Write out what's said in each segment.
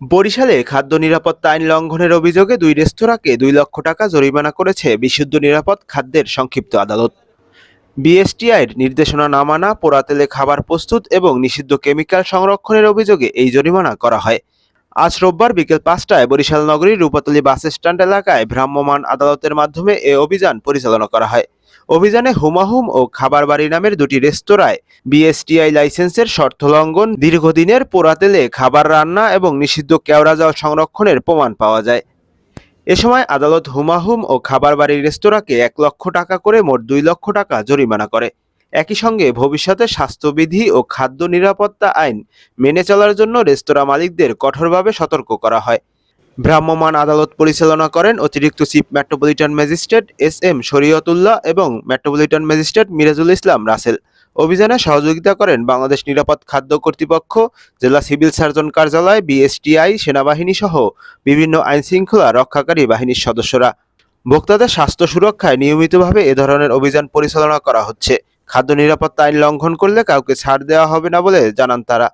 বরিশালে খাদ্য নিরাপত্তা আইন লঙ্ঘনের অভিযোগে দুই রেস্তোরাঁকে দুই লক্ষ টাকা জরিমানা করেছে বিশুদ্ধ নিরাপদ খাদ্যের সংক্ষিপ্ত আদালত। বিএসটিআইয়ের নির্দেশনা না মানা পোড়া তেলে খাবার প্রস্তুত এবং নিষিদ্ধ কেমিক্যাল সংরক্ষণের অভিযোগে এই জরিমানা করা হয়। আজ রোববার বিকেল পাঁচটায় বরিশাল নগরীর রূপাতলী বাস স্ট্যান্ড এলাকায় ভ্রাম্যমাণ আদালতের মাধ্যমে এ অভিযান পরিচালনা করা হয়। অভিযানে হুমাহুম ও খাবার বাড়ি নামের দুটি রেস্তোরাঁয় বিএসটিআই লাইসেন্সের শর্ত লঙ্ঘন, দীর্ঘদিনের পোড়াতেলে খাবার রান্না এবং নিষিদ্ধ কেওড়া জল সংরক্ষণের প্রমাণ পাওয়া যায়। এ সময় আদালত হুমাহুম ও খাবার বাড়ির রেস্তোরাঁকে এক লক্ষ টাকা করে মোট দুই লক্ষ টাকা জরিমানা করে। একই সঙ্গে ভবিষ্যতে স্বাস্থ্যবিধি ও খাদ্য নিরাপত্তা আইন মেনে চলার জন্য রেস্তোরাঁ মালিকদের কঠোরভাবে সতর্ক করা হয়। ভ্রাম্যমাণ আদালত পরিচালনা করেন অতিরিক্ত chief metropolitan magistrate S M Shariatullah এবং মেট্রোপলিটন ম্যাজিস্ট্রেট মিরাজুল ইসলাম রাসেল। অভিযানে সহযোগিতা করেন বাংলাদেশ নিরাপদ খাদ্য কর্তৃপক্ষ, জেলা সিভিল সার্জন কার্যালয়, বিএসটিআই, সেনাবাহিনী সহ বিভিন্ন আইনশৃঙ্খলা রক্ষাকারী বাহিনীর সদস্যরা। ভোক্তাদের স্বাস্থ্য সুরক্ষায় নিয়মিতভাবে এ ধরনের অভিযান পরিচালনা করা হচ্ছে। খাদ্য নিরাপত্তা আইন লঙ্ঘন করলে কাউকে ছাড় দেওয়া হবে না বলে জানান তারা।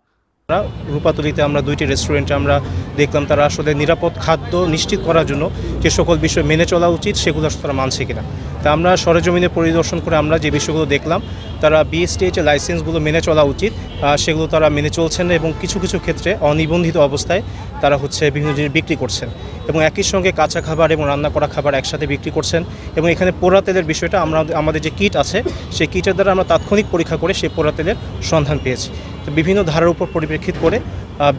রূপাতলিতে আমরা দুইটি রেস্টুরেন্টে আমরা দেখলাম তারা আসলে নিরাপদ খাদ্য নিশ্চিত করার জন্য যে সকল বিষয় মেনে চলা উচিত সেগুলো আসলে তারা মানছে কিনা। তা আমরা সরেজমিনে পরিদর্শন করে আমরা যে বিষয়গুলো দেখলাম, তারা বিএসটিএইচ লাইসেন্সগুলো মেনে চলা উচিত সেগুলো তারা মেনে চলছেন এবং কিছু কিছু ক্ষেত্রে অনিবন্ধিত অবস্থায় তারা হচ্ছে বিভিন্ন জিনিস বিক্রি করছেন এবং একই সঙ্গে কাঁচা খাবার এবং রান্না করা খাবার একসাথে বিক্রি করছেন এবং এখানে পোড়া তেলের বিষয়টা আমরা আমাদের যে কিট আছে, সেই কিটের দ্বারা আমরা তাৎক্ষণিক পরীক্ষা করে সেই পোড়া তেলের সন্ধান পেয়েছি। তো বিভিন্ন ধারার উপর পরিপ্রেক্ষিত করে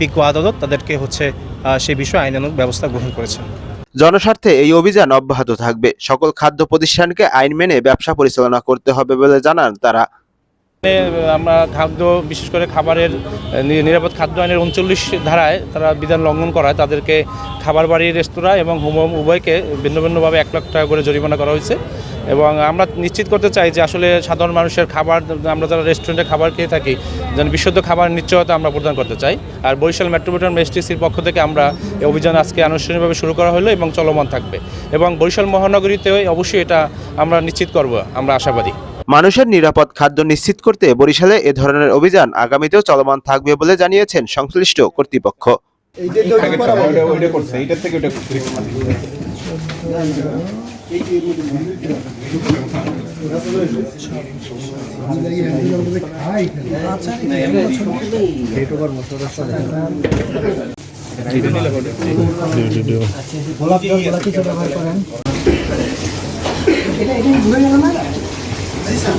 বিজ্ঞ আদালত তাদেরকে হচ্ছে সেই বিষয়ে আইনানুগ ব্যবস্থা গ্রহণ করেছেন। জনস্বার্থে এই অভিযান অব্যাহত থাকবে। সকল খাদ্য প্রতিষ্ঠানকে আইন মেনে ব্যবসা পরিচালনা করতে হবে বলে জানান তারা। আমরা খাদ্য, বিশেষ করে খাবারের নিরাপদ খাদ্য আইনের উনচল্লিশ ধারায় তারা বিধান লঙ্ঘন করায়। তাদেরকে খাবার বাড়ি, রেস্তোরাঁ এবং হোম, উভয়কে ভিন্ন ভিন্নভাবে এক লাখ টাকা করে জরিমানা করা হয়েছে। এবং আমরা নিশ্চিত করতে চাই যে আসলে সাধারণ মানুষের খাবার, আমরা যারা রেস্টুরেন্টে খাবার খেয়ে থাকি, যেন বিশুদ্ধ খাবার নিশ্চয়তা আমরা প্রদান করতে চাই। আর বরিশাল মেট্রোপলিটন ম্যাজিস্ট্রেসির পক্ষ থেকে আমরা এই অভিযান আজকে আনুষ্ঠানিকভাবে শুরু করা হলো এবং চলমান থাকবে। এবং বরিশাল মহানগরীতে অবশ্যই এটা আমরা নিশ্চিত করব, আমরা আশাবাদী। মানুষের নিরাপদ খাদ্য নিশ্চিত করতে বরিশালে এ ধরনের অভিযান আগামীতেও চলমান থাকবে বলে জানিয়েছেন সংশ্লিষ্ট কর্তৃপক্ষ। গোলাপ গোলাপ কিছু ব্যবহার করেন? এটা এখানে ঘুরে গেল না? Neyse.